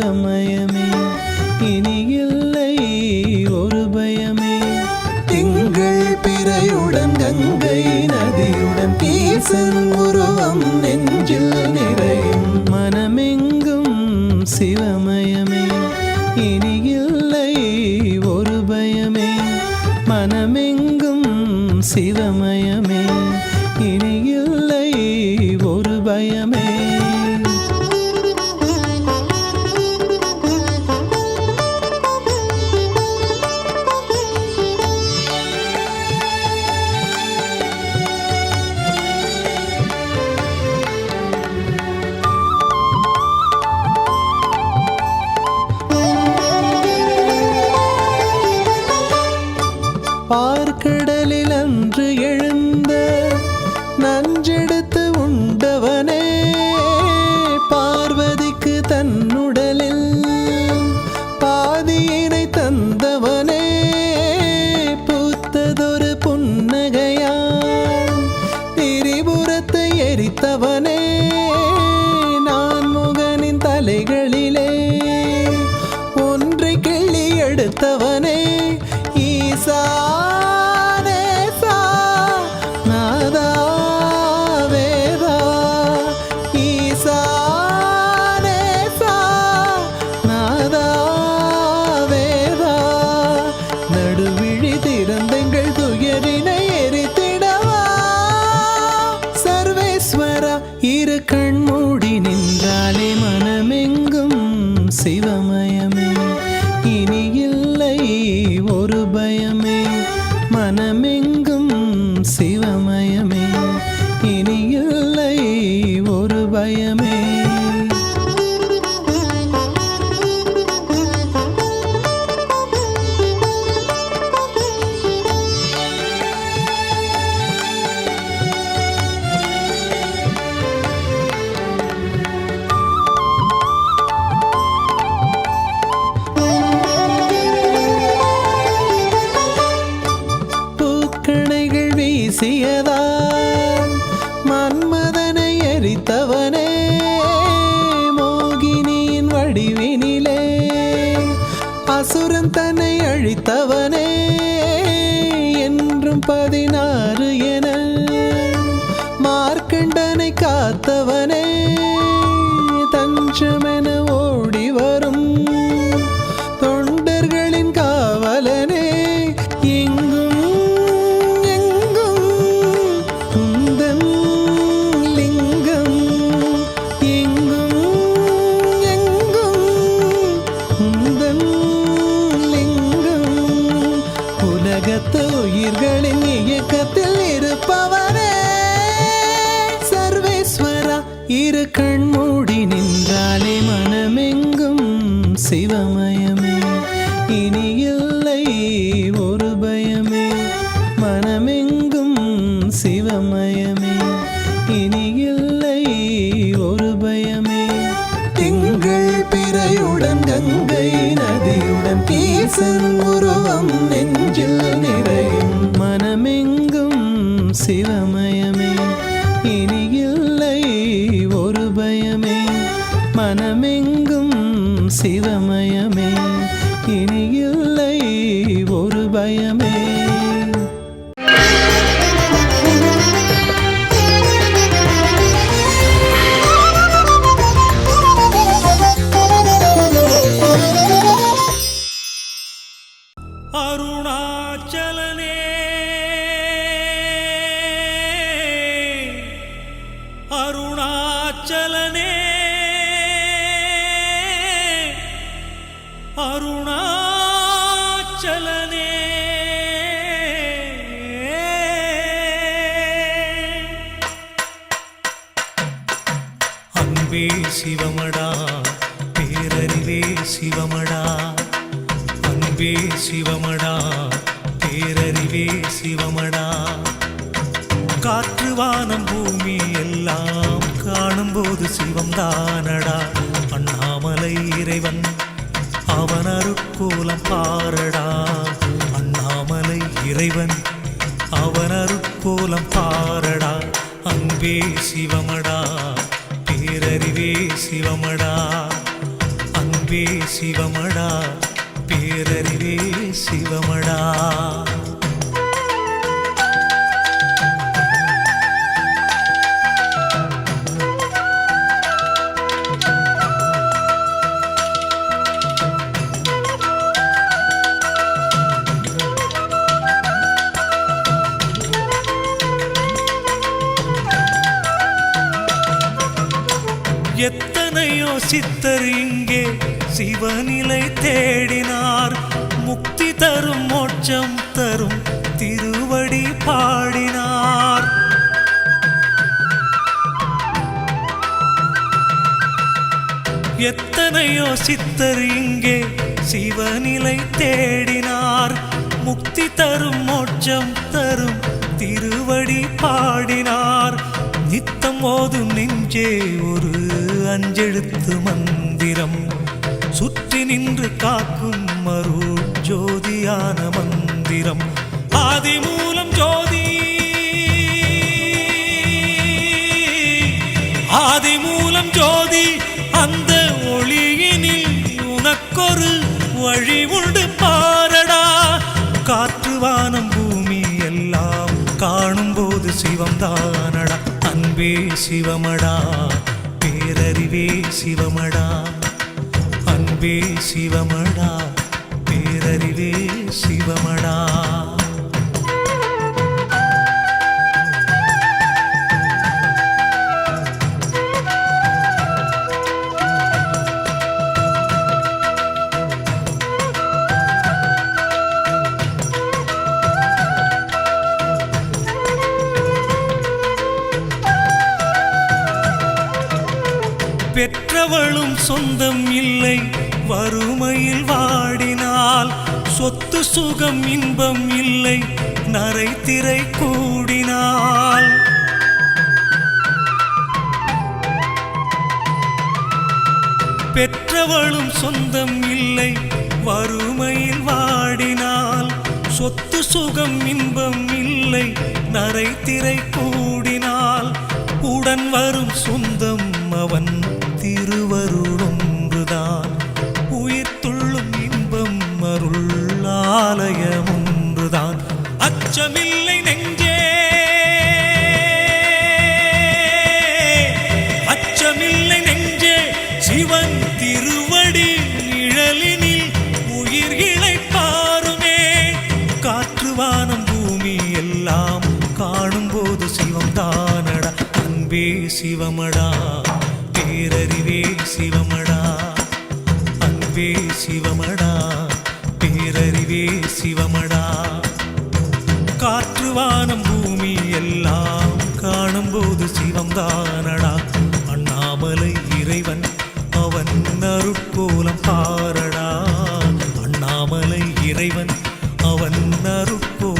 சிவமயமே. இனி இல்லை ஒரு பயமே. திங்கள் பிறையுடன் கங்கை நதியுடன் ஈசன் உருவம் நெஞ்சில் நிறையும். மனமெங்கும் சிவமயமே. இனி இல்லை ஒரு பயமே. மனமெங்கும் சிவமயமே. பயமே வீசியதால் மன்மதனை எரித்தவனே. ஈசன் உருவம் நெஞ்சில் நிறையும். மனமெங்கும் சிவமய அன்பே சிவமடா பேரறிவே சிவமடா அன்பே சிவமடா பேரறிவே சிவமடா. காற்று வானம் பூமி எல்லாம் காணும்போது சிவம் தானடா அண்ணாமலை இறைவன் அவன் அருக்கோலம் பாரடா. அண்ணாமலை இறைவன் அவன் அருட்கோலம் பாரடா. அன்பே சிவமடா. சிவமடா அன்பே சிவமடா பேரறிவே சிவமடா. எத்தனையோ சித்தர் இங்கே சிவநிலை தேடினார். முக்தி தரும் மோட்சம் தரும் திருவடி பாடினார். எத்தனையோ சித்தர் இங்கே சிவநிலை தேடினார். முக்தி தரும் மோட்சம் தரும் திருவடி பாடினார். நித்தம் ஓதும் நெஞ்சே ஒரு அஞ்செழுத்து மந்திரம். சுற்றி நின்று காக்கும் மறு ஜோதியான மந்திரம். ஆதி மூலம் ஜோதி. ஆதி மூலம் ஜோதி அந்த ஒளியினில் உனக்கொரு வழி உண்டு பாரடா. காற்று வானம் பூமி எல்லாம் காணும் போது சிவம்தான். தானடா சிவமடா பேரறிவே சிவமடா. அன்பே சிவமடா பேரறிவே சிவமடா. பெற்றவளும் சொந்தம் இல்லை. வறுமையில் வாடினால் சொத்து சுகம் இன்பம் இல்லை. நரை திரை கூடினால். பெற்றவளும் சொந்தம் இல்லை. வறுமையில் வாடினால் சொத்து சுகம் இன்பம் இல்லை. நரை திரை கூடினால் உடன் வரும் சொந்தம் அவன். திருவருளொன்றுதான் உயிர் துள்ளும் இன்பம் அருள் ஆலயம் ஒன்றுதான் அச்சமில்லை நெஞ்சே. அச்சமில்லை நெஞ்சே. சிவன் திருவடி நிழலினில் உயிர் இழைப்பாருமே. காற்று வானம் பூமி எல்லாம் சிவம் தானடா அன்பே சிவமடா. இறைவன் அவன் அருப்போ